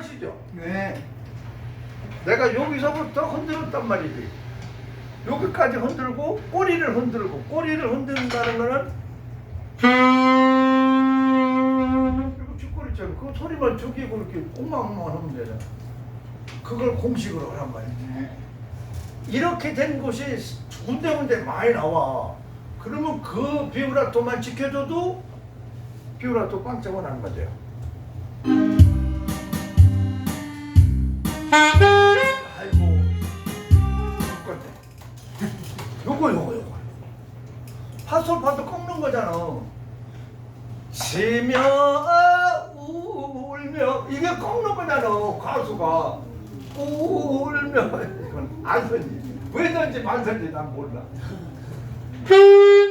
아시죠? 네. 내가 여기서부터 흔들었단 말이지. 여기까지 흔들고 꼬리를 흔들고 꼬리를 흔든다는 거는 그리고 쥐꼬리처럼 그 소리만 죽이고 이렇게 꽁망만 하면 되잖아. 그걸 공식으로 하란 말이지. 네. 이렇게 된 곳이 군데군데 많이 나와. 그러면 그 비브라토만 지켜줘도 비브라토 꽝짝은 안 맞아요. 아이고, 똑같네. 요거 요거 요거. 파솔파도 꺾는 거잖아. 지며 울며 이게 꺾는 거잖아 가수가 울며 이건 안선지 왜든지 만선지 난 몰라.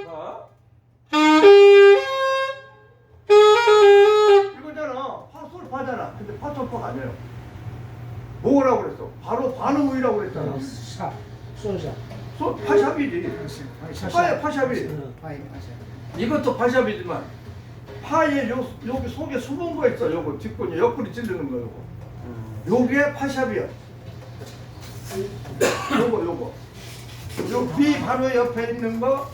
어? 이거잖아 파솔파잖아. 근데 파솔파가 아니에요. 뭐라고 그랬어? 바로 반음이라고 그랬잖아. 사, 소자. 소 파샵이지. 파야 파샵이. 파이 파샤. 이것도 파샵이지만 파에 요 여기 속에 숨은 거 있어. 요거 뒷근이 옆구리 찌르는 거 요거. 요게 파샵이야. 요거 요거. 요 B 바로 옆에 있는 거